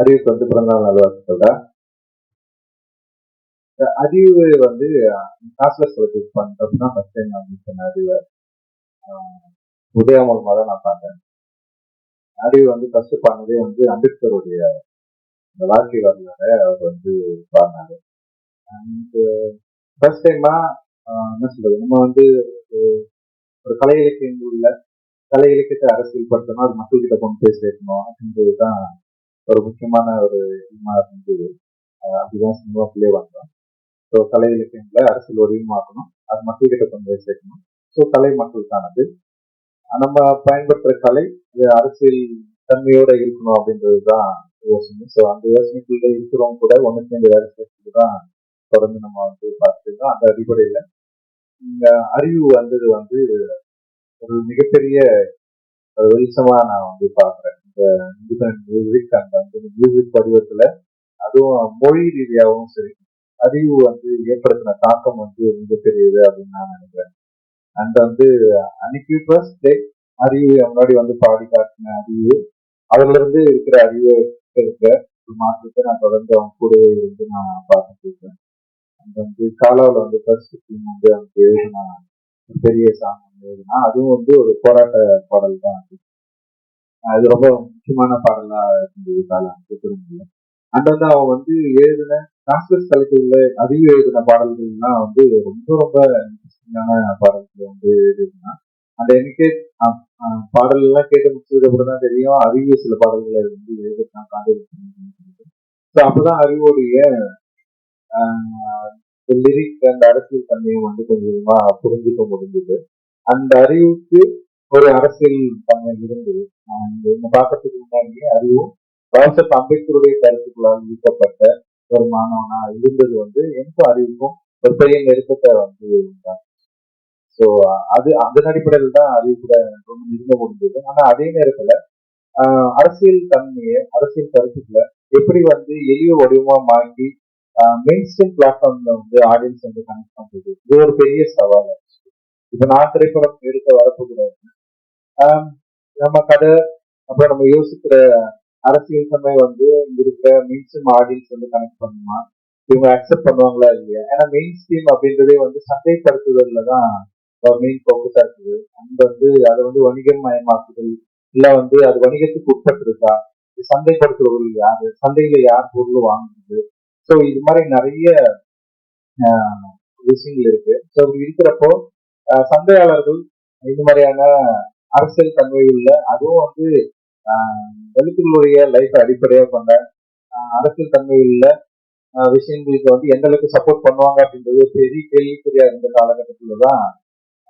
அறிவுக்கு வந்து பிறந்தநாள் நல்வாழ்த்துக்கள்டா இந்த அறிவு வந்து காசுலெஸ் செலிப்ரேட் பண்றது தான் ஃபர்ஸ்ட் டைம் நான் சொன்ன பண்ண அறிவை ஆஹ் உதயா தான் நான் பார்த்தேன். அறிவு வந்து ஃபர்ஸ்ட் பண்ணதே வந்து அம்பேத்கருடைய இந்த வாழ்க்கை வரலாறு அவர் வந்து பாடினாரு. அண்ட் ஃபர்ஸ்ட் டைமா என்ன சொல்றது? நம்ம வந்து ஒரு- ஒரு கலை உள்ள கலை இலக்கியத்தை அரசியல் படுத்தணும் அது மக்கள்கிட்ட கொண்டு போய் சேர்க்கணும் அப்படின்றது தான் ஒரு முக்கியமான ஒரு இதுமா இருந்தது அதுதான் அப்படிதான் சினிமாக்குள்ளே வந்தோம். ஸோ கலை இலக்கியங்களை அரசியல் வடிவமாக்கணும் அது மக்கள்கிட்ட கொண்டு போய் சேர்க்கணும். ஸோ கலை மக்களுக்கானது. நம்ம பயன்படுத்துற கலை இது அரசியல் தன்மையோட இருக்கணும் அப்படின்றது தான் யோசனை. ஸோ அந்த யோசனைக்குள்ள இருக்கிறவங்க கூட ஒன்றுக்கு சேர்ந்து வேலை சேர்த்துட்டு தான் தொடர்ந்து நம்ம வந்து பார்த்துருந்தோம் அந்த அடிப்படையில் இந்த அறிவு வந்தது வந்து ஒரு மிகப்பெரிய ஒரு வெளிச்சமா நான் வந்து பார்க்குறேன். இந்த இண்டிபெண்ட் மியூசிக் அந்த வந்து மியூசிக் வடிவத்துல அதுவும் மொழி ரீதியாகவும் சரி அறிவு வந்து ஏற்படுத்தின தாக்கம் வந்து மிகப்பெரியது அப்படின்னு நான் நினைக்கிறேன். அண்ட் வந்து அன்னைக்கு ஃபர்ஸ்ட் டே அறிவு முன்னாடி வந்து பாடி காட்டின அறிவு அதுல இருந்து இருக்கிற அறிவு இருக்கிற ஒரு மாற்றத்தை நான் தொடர்ந்து அவங்க கூடவே இருந்து நான் பார்த்துட்டு இருக்கேன் அண்ட் வந்து காலாவில் வந்து ஃபர்ஸ்ட் டீம் வந்து அவங்க எழுதின பெரிய சாங் வந்து எழுதினா அதுவும் வந்து ஒரு போராட்ட பாடல் தான் அது. அது ரொம்ப முக்கியமான பாடலா இருந்தது காலம் திருப்பதில அண்ட் வந்து அவன் வந்து எழுதின கான்ஸ்லஸ் கலைக்குள்ள அறிவு எழுதின பாடல்கள்லாம் வந்து ரொம்ப ரொம்ப இன்ட்ரெஸ்டிங்கான பாடல்கள் வந்து எழுதினா அந்த எனக்கே பாடல் எல்லாம் கேட்டு முடிச்சதுக்கு அப்புறம் தான் தெரியும் அறிவு சில பாடல்களை வந்து எழுதிருக்கான் காண்டி ஸோ அப்பதான் அறிவோடைய லிரிக் அந்த அரசியல் தன்மையும் வந்து கொஞ்சம் கொஞ்சமா புரிஞ்சுக்க முடிஞ்சது. அந்த அறிவுக்கு ஒரு அரசியல் தன்மை இருந்தது ஆஹ் இந்த பாக்கத்துக்கு முன்னாடியே அறிவும் பாபாசாஹ் அம்பேத்கருடைய கருத்துக்களால் ஈர்க்கப்பட்ட ஒரு மாணவனா இருந்தது வந்து எனக்கும் அறிவுக்கும் ஒரு பெரிய நெருக்கத்தை வந்து ஸோ அது அதன் அடிப்படையில் தான் அறிவு கூட ரொம்ப நெருங்க முடிஞ்சது ஆனா அதே நேரத்துல ஆஹ் அரசியல் தன்மையை அரசியல் கருத்துக்களை எப்படி வந்து எளிய வடிவமா மாற்றி மெயின் ஸ்ட்ரீம் பிளாட்ஃபார்ம்ல வந்து ஆடியன்ஸ் வந்து கனெக்ட் பண்றது? இது ஒரு பெரிய சவால் இப்ப நான் திரைப்படம் எடுக்க வரப்போகிறாரு நம்ம கதை அப்புறம் நம்ம யோசிக்கிற அரசியல் தன்மை வந்து இருக்கிற மெயின் ஸ்ட்ரீம் ஆடியன்ஸ் வந்து கனெக்ட் பண்ணுமா? இவங்க அக்செப்ட் பண்ணுவாங்களா இல்லையா? ஏன்னா மெயின் ஸ்ட்ரீம் அப்படின்றதே வந்து சந்தைப்படுத்துதல்ல தான் மெயின் ஃபோக்கஸா இருக்குது. அங்க வந்து அதை வந்து வணிகம் மயமாக்குதல் இல்ல வந்து அது வணிகத்துக்கு உட்பட்டிருக்கா? இது சந்தைப்படுத்துபவர்கள் யாரு? சந்தையில யார் பொருள் வாங்குறது? ஸோ இது மாதிரி நிறைய விஷயங்கள் இருக்கு. ஸோ இருக்கிறப்போ சந்தையாளர்கள் இந்த மாதிரியான அரசியல் தன்மை அதுவும் வந்து ஆஹ், லைஃப் அடிப்படையாக கொண்ட அரசியல் தன்மை ஆஹ், விஷயங்களுக்கு வந்து எந்த அளவுக்கு சப்போர்ட் பண்ணுவாங்க அப்படின்றது பெரிய கேள்விக்குறியா இருந்த காலகட்டத்துல தான்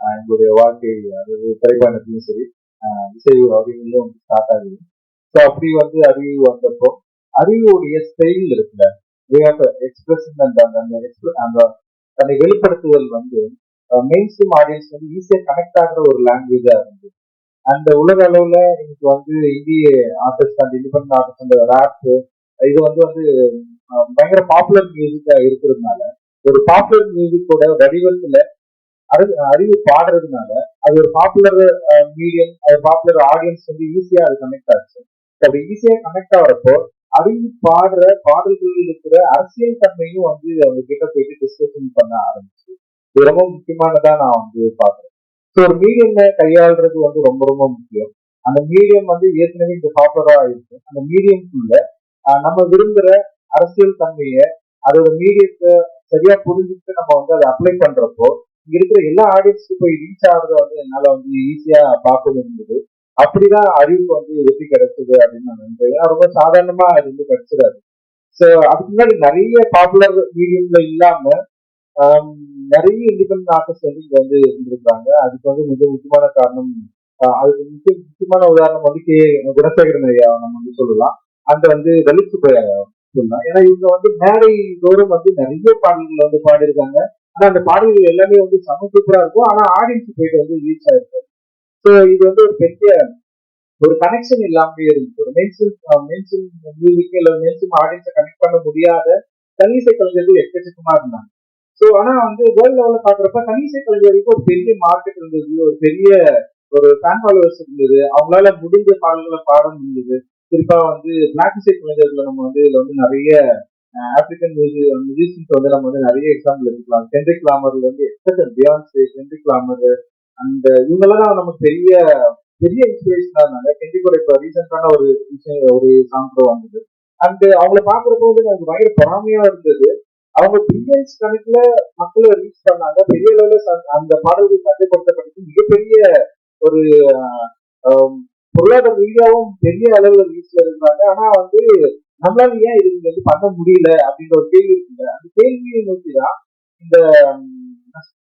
ஆஹ், எங்களுடைய வாழ்க்கை அதாவது திரைப்பயணத்திலும் சரி ஆஹ், இசை அறிவிலும் வந்து ஸ்டார்ட் ஆகுது. ஸோ அப்படி வந்து அறிவு வந்தப்போ அறிவுடைய ஸ்டைல் இருக்குல்ல. வே ஆஃப் எக்ஸ்பிரஷன் அந்த அந்த அந்த தன்னை வெளிப்படுத்துதல் வந்து மெயின் ஸ்ட்ரீம் ஆடியன்ஸ் வந்து ஈஸியாக கனெக்ட் ஆகுற ஒரு லாங்குவேஜா இருந்தது. அந்த உலக அளவுல இன்னைக்கு வந்து இந்திய ஆர்டிஸ்ட் அந்த இண்டிபெண்ட் ஆர்டிஸ்ட் அந்த ரேப் இது வந்து வந்து பயங்கர பாப்புலர் மியூசிக்கா இருக்கிறதுனால ஒரு பாப்புலர் மியூசிக்கோட வடிவத்துல அறிவு அறிவு பாடுறதுனால அது ஒரு பாப்புலர் மீடியம் அது பாப்புலர் ஆடியன்ஸ் வந்து ஈஸியா அது கனெக்ட் ஆச்சு. அப்படி ஈஸியா கனெக்ட் ஆகிறப்போ அறிவு பாடுற பாடல்களில் இருக்கிற அரசியல் தன்மையும் வந்து அவங்க கிட்ட போயிட்டு டிஸ்கஷன் பண்ண ஆரம்பிச்சு. இது ரொம்ப முக்கியமானதா நான் வந்து பாக்குறேன் ஸோ ஒரு மீடியம்ல கையாளுறது வந்து ரொம்ப ரொம்ப முக்கியம். அந்த மீடியம் வந்து ஏற்கனவே இந்த பாப்புலரா இருக்கு. அந்த மீடியம்குள்ள நம்ம விரும்புற அரசியல் தன்மையை அதோட மீடியத்தை சரியா புரிஞ்சுட்டு நம்ம வந்து அதை அப்ளை பண்றப்போ இங்க இருக்கிற எல்லா ஆடியன்ஸ்க்கும் போய் ரீச் ஆகுறத வந்து என்னால வந்து ஈஸியா பார்க்க முடிஞ்சது அப்படிதான் அறிவுக்கு வந்து வெற்றி கிடைச்சது அப்படின்னு நான் நினைக்கிறேன். ரொம்ப சாதாரணமா அது வந்து கிடைச்சிடாது. ஸோ அதுக்கு முன்னாடி நிறைய பாப்புலர் மீடியம்ல இல்லாம நிறைய இண்டிபெண்ட் ஆர்டிஸ்ட் வந்து இங்க வந்து இருந்திருக்காங்க. அதுக்கு வந்து மிக முக்கியமான காரணம் ஆஹ் அதுக்கு முக்கிய முக்கியமான உதாரணம் வந்து கே குணசேகரன் ஐயா நம்ம வந்து சொல்லலாம். அந்த வந்து தலித் சுப்பையா சொல்லலாம். ஏன்னா இவங்க வந்து மேடை தோறும் வந்து நிறைய பாடல்கள் வந்து பாடியிருக்காங்க. ஆனா அந்த பாடல்கள் எல்லாமே வந்து செம சூப்பரா இருக்கும். ஆனா ஆடியன்ஸ் போயிட்டு வந்து ரீச் ஆயிருக்காரு ஸோ இது வந்து ஒரு பெரிய ஒரு கனெக்ஷன் இல்லாமலே இருந்துச்சு ஒரு மெயின்ஸ்ட்ரீம் மெயின்ஸ்ட்ரீம் மியூசிக் இல்ல மெயின்ஸ்ட்ரீம் ஆடியன்ஸை கனெக்ட் பண்ண முடியாத தனிசை கலைஞர்கள் எக்கச்சக்கமா இருந்தாங்க. ஸோ ஆனா வந்து வேர்ல்ட் லெவல்ல பாக்குறப்ப கல்வி வரைக்கும் ஒரு பெரிய மார்க்கெட் இருந்தது. ஒரு பெரிய ஒரு ஃபேன் ஃபாலோவர்ஸ் இருந்தது. அவங்களால முடிஞ்ச பாடல்களை பாட முடிஞ்சது. குறிப்பா வந்து பிளாக் சைட் மனிதர்களை நம்ம வந்து இதுல வந்து நிறைய ஆப்பிரிக்கன் மியூசியன்ஸ் வந்து நம்ம வந்து நிறைய எக்ஸாம்பிள் எடுத்துக்கலாம். கென்ரிக் கிளாமர்ல வந்து எத்தனை பியான்ஸே கென்ரிக் கிளாமர் அந்த இவங்களெல்லாம் நமக்கு பெரிய பெரிய இன்ஸ்பிரேஷனா இருந்தாங்க. கென்ரிக்கோட இப்போ ரீசெண்டான ஒரு விஷயம் ஒரு சாங் கூட வந்தது. அண்ட் அவங்கள பார்க்குறப்போ வந்து எனக்கு பயங்கர பொறாமையா இருந்தது. அவங்க பில்லியன்ஸ் கணக்குல மக்களை ரீச் பண்ணாங்க. பெரிய அளவுல அந்த பாடல்கள் சந்தைப்படுத்தப்பட்டது. மிகப்பெரிய ஒரு ஆஹ், பொருளாதார ரீதியாகவும் பெரிய அளவுல ரீச்ல இருந்தாங்க. ஆனா வந்து நம்மளால ஏன் இது வந்து பண்ண முடியல அப்படின்ற ஒரு கேள்வி இருக்குங்க. அந்த கேள்வியை நோக்கி தான் இந்த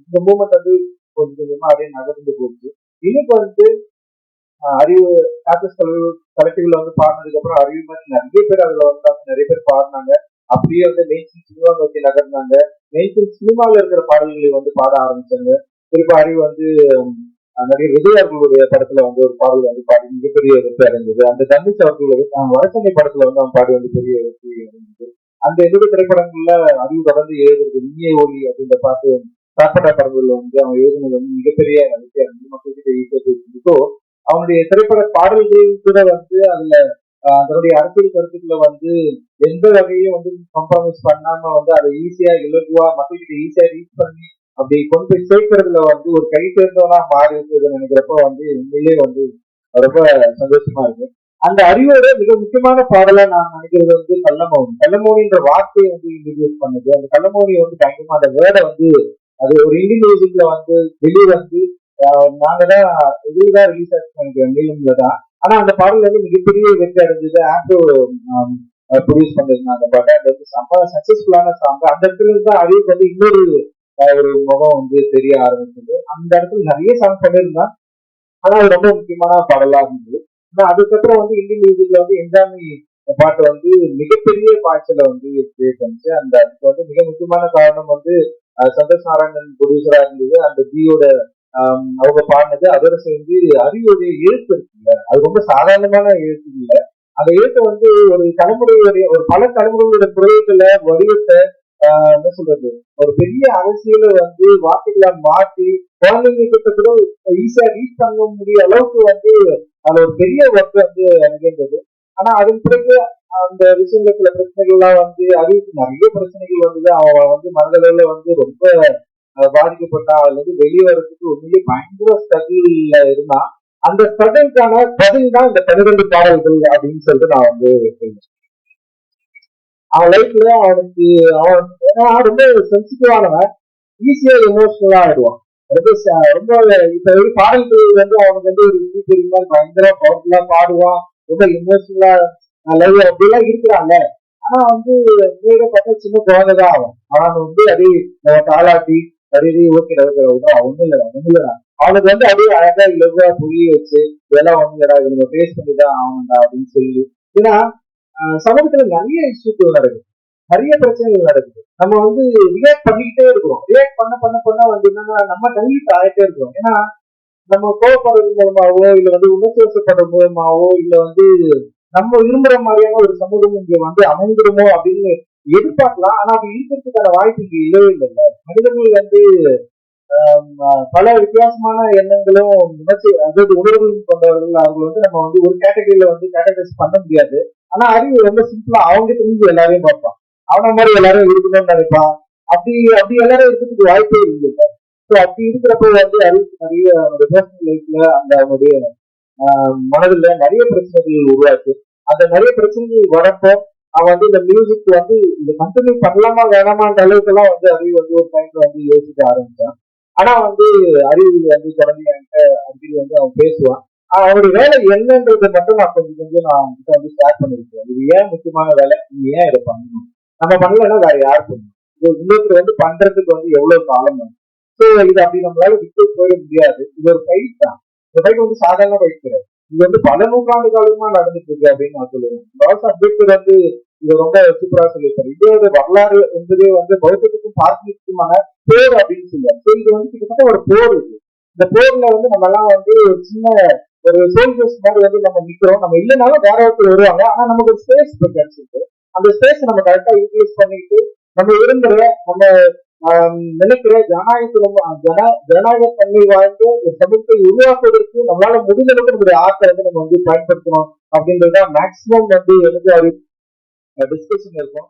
இந்த மூமெண்ட் வந்து கொஞ்சம் கொஞ்சமா அப்படியே நகர்ந்து போச்சு. இனிப்பு வந்து ஆஹ், அறிவு ஆர்டிஸ்ட் கலெக்டிவ்ல வந்து பாடினதுக்கு அப்புறம் அறிவு மாதிரி நிறைய பேர் அதுல வந்தாங்க நிறைய பேர் பாடினாங்க. அப்படியே வந்து மெயின் சினிமா நோக்கி நகர்ந்தாங்க. மெயின் சினிமாவில் இருக்கிற பாடல்களை வந்து பாட ஆரம்பிச்சாங்க. குறிப்பா அறிவு வந்து நடிகர் விஜய் அவர்களுடைய படத்துல வந்து ஒரு பாடல் வந்து பாடி மிகப்பெரிய வெற்றி அடைஞ்சது அந்த தங்கச்சி அவர்கள் வடசென்னை படத்துல வந்து அவன் பாடி வந்து பெரிய வெற்றி அடைஞ்சது அந்த என்னுடைய திரைப்படங்கள்ல அறிவு தொடர்ந்து எழுதுறது இனிய ஒளி அப்படின்ற பாட்டு சாப்பாட்டா படங்கள்ல வந்து அவன் எழுதுனது வந்து மிகப்பெரிய வெற்றி அடைஞ்சு மக்கள்கிட்ட ஈர்த்து ஸோ அவனுடைய திரைப்பட பாடல்கள் கூட வந்து அதுல அதனுடைய அரசியல் கருத்துக்களை வந்து எந்த வகையும் வந்து கம்ப்ரமைஸ் பண்ணாம வந்து அதை ஈஸியா இலகுவா மக்கள்கிட்ட ஈஸியா ரீச் பண்ணி அப்படி கொண்டு போய் சேர்க்கறதுல வந்து ஒரு கை தேர்ந்தவனா மாறி இருக்கிறது நினைக்கிறப்ப வந்து உண்மையிலேயே வந்து ரொம்ப சந்தோஷமா இருக்கு. அந்த அறிவோட மிக முக்கியமான பாடலா நான் நினைக்கிறது வந்து கள்ளமௌனி. கள்ளமௌனின்ற வார்த்தையை வந்து இன்ட்ரடியூஸ் பண்ணுது. அந்த கள்ளமௌனி வந்து பயங்கரமா அந்த வேர்டை வந்து அது ஒரு இந்தி மியூசிக்ல வந்து வெளியே வந்து ஆஹ் நாங்க தான் இதுதான் ரிலீஸ் ஆச்சு நினைக்கிறேன். நீளம்ல தான் ஆனா அந்த பாடல் வந்து மிகப்பெரிய வெற்றி அடைஞ்சது ஆண்டோ ப்ரொடியூஸ் பண்ணிருந்தாங்க அந்த பாட்டை அது வந்து செம்ம சக்சஸ்ஃபுல்லான சாங் அந்த இடத்துல இருந்து தான் அறிவுக்கு வந்து இன்னொரு uh, ஒரு முகம் வந்து தெரிய ஆரம்பிச்சது. அந்த இடத்துல நிறைய சாங் பண்ணியிருந்தான். ஆனா அது ரொம்ப முக்கியமான பாடலா இருந்தது. ஆனா அதுக்கப்புறம் வந்து இந்தி மியூசிக்ல வந்து எந்தாமி பாட்டு வந்து மிகப்பெரிய பாய்ச்சலை வந்து கிரியேட் பண்ணுச்சு. அந்த அதுக்கு வந்து மிக முக்கியமான காரணம் வந்து uh, சந்தோஷ் நாராயணன் ப்ரொடியூசரா இருந்தது. அந்த ஜியோட அவங்க பாடினது அதோட சேர்ந்து அறிவுடைய எழுத்து இருக்குல்ல அது ரொம்ப சாதாரணமான எழுத்து இல்லை. அந்த எழுத்து வந்து ஒரு தலைமுறையுடைய ஒரு பல தலைமுறைகளோட குறைகளை வடிவத்தை என்ன சொல்றது ஒரு பெரிய அரசியலை வந்து வார்த்தைகளா மாற்றி குழந்தைங்க கிட்ட கூட ஈஸியா ரீச் பண்ண முடிய அளவுக்கு வந்து அது ஒரு பெரிய ஒர்க் வந்து நிகழ்ந்தது. ஆனா அதன் பிறகு அந்த விஷயங்கள சில பிரச்சனைகள்லாம் வந்து அறிவுக்கு நிறைய பிரச்சனைகள் வந்தது. அவன் வந்து மனதளவுல வந்து ரொம்ப அஹ், பாதிக்கப்பட்டான் அதுல இருந்து வெளியே பயங்கர ஸ்ட்ரகிள்ல இருந்தா அந்த ஸ்ட்ரகிள்கான பதில் தான் இந்த பன்னிரெண்டு பாடல்கள் அப்படின்னு சொல்லிட்டு நான் வந்து அவன் லைஃப்ல அவனுக்கு அவன் ஏன்னா ரொம்ப சென்சிட்டிவானவன் ஈஸியா எமோஷனலா ஆயிடுவான். ரொம்ப ரொம்ப இப்ப ஒரு பாடல்கள் வந்து அவனுக்கு வந்து ஒரு இது தெரியுமா? பயங்கர பவர்ஃபுல்லா பாடுவான். ரொம்ப எமோஷனலா லைவ் அப்படிலாம் இருக்கிறாங்க ஆனா வந்து பார்த்தா சின்ன குழந்தை தான் ஆனா அவன் வந்து அதே காலாட்டி தாளாட்டி அதே ஓகே ஓகே ஒண்ணும் இல்லடா ஒண்ணும் இல்லடா. அவனுக்கு வந்து அதே அழகா இலகுவா புரிய வச்சு இதெல்லாம் ஒண்ணும் இல்லடா இது நம்ம பண்ணி தான் ஆகணும்டா அப்படின்னு சொல்லி. ஏன்னா ஆஹ் சமூகத்துல நிறைய இஷ்யூக்கள் நடக்குது. நிறைய பிரச்சனைகள் நடக்குது. நம்ம வந்து ரியாக்ட் பண்ணிக்கிட்டே இருக்கிறோம். ரியாக்ட் பண்ண பண்ண பண்ண வந்து என்னன்னா நம்ம டைலிட் ஆகிட்டே இருக்கிறோம். ஏன்னா நம்ம கோவப்படுறது மூலமாவோ இல்ல வந்து உணர்ச்சி மூலமாவோ இல்ல வந்து நம்ம விரும்புற மாதிரியான ஒரு சமூகம் இங்க வந்து அமைந்துருமோ அப்படின்னு எதிர்பார்க்கலாம் ஆனா அது இருக்கிறதுக்கான வாய்ப்பு இங்க இல்லவே இல்லைல்ல. மனிதர்கள் வந்து ஆஹ் பல வித்தியாசமான எண்ணங்களும் உணர்ச்சி அதாவது உணர்வுகளும் கொண்டவர்கள் அவர்கள் வந்து நம்ம வந்து ஒரு கேட்டகரியில வந்து கேட்டகரைஸ் பண்ண முடியாது. ஆனா அறிவு ரொம்ப சிம்பிளா அவங்க தெரிஞ்சு எல்லாரையும் பார்ப்பான். அவன மாதிரி எல்லாரும் இருக்கணும்னு நினைப்பான். அப்படி அப்படி எல்லாரும் இருக்கிறதுக்கு வாய்ப்பே இல்லை ஸோ அப்படி இருக்கிறப்ப வந்து அறிவுக்கு நிறைய அவனுடைய பர்சனல் லைஃப்ல அந்த அவனுடைய ஆஹ் நிறைய பிரச்சனைகள் உருவாச்சு. அந்த நிறைய பிரச்சனைகள் வரப்போ அவன் வந்து இந்த மியூசிக் வந்து இந்த கண்டினியூ பண்ணலாமா வேணாமான்ற அளவுக்கு எல்லாம் வந்து அறிவு வந்து ஒரு டைம்ல வந்து யோசிக்க ஆரம்பிச்சான். ஆனா வந்து அறிவு வந்து தொடர்ந்து என்கிட்ட வந்து அவன் பேசுவான். அவனுடைய வேலை என்னன்றதை மட்டும் நான் கொஞ்சம் கொஞ்சம் நான் கிட்ட வந்து ஷேர் பண்ணிருக்கேன். இது ஏன் முக்கியமான வேலை? நீ ஏன் இதை பண்ணணும்? நம்ம பண்ணலன்னா வேற யார் பண்ணணும்? இது இன்னொருத்தர் வந்து பண்றதுக்கு வந்து எவ்வளவு காலம் ஆகும் ஸோ இது அப்படி நம்மளால விட்டு போயிட முடியாது. இது ஒரு ஃபைட் தான். இந்த ஃபைட் வந்து சாதாரண ஃபைட் கிடையாது. இது வந்து பல நூற்றாண்டு காலமா நடந்துட்டு இருக்கு அப்படின்னு நான் சொல்லுவேன். லாஸ் அம்பேத்கர் வந்து இது ரொம்ப சூப்பரா சொல்லியிருக்காரு. இந்தியாவோட வரலாறு என்பதே வந்து பௌத்தத்துக்கும் பார்த்திக்குமான போர் அப்படின்னு சொல்லுவாங்க. ஸோ இது வந்து கிட்டத்தட்ட ஒரு போர் இது. இந்த போர்ல வந்து நம்ம எல்லாம் வந்து ஒரு சின்ன ஒரு சோல்ஜர்ஸ் மாதிரி வந்து நம்ம நிக்கிறோம். நம்ம இல்லைனாலும் வேற ஒருத்தர் வருவாங்க. ஆனா நமக்கு ஒரு ஸ்பேஸ் கிடைச்சிருக்கு அந்த ஸ்பேஸ் நம்ம கரெக்டா யூட்டிலைஸ் பண்ணிட்டு நம்ம விரும்புகிற நம்ம நினைக்கிற ஜனநாயகத்துல ஜன ஜனநாயக தன்மை வாய்ந்த ஒரு சமூகத்தை உருவாக்குவதற்கு நம்மளால முடிஞ்ச அளவுக்கு நம்மளுடைய ஆர்ட்டை வந்து நம்ம வந்து பயன்படுத்தணும் அப்படின்றதுதான் மேக்சிமம் வந்து எனக்கு டிஸ்கஷன் இருக்கும்.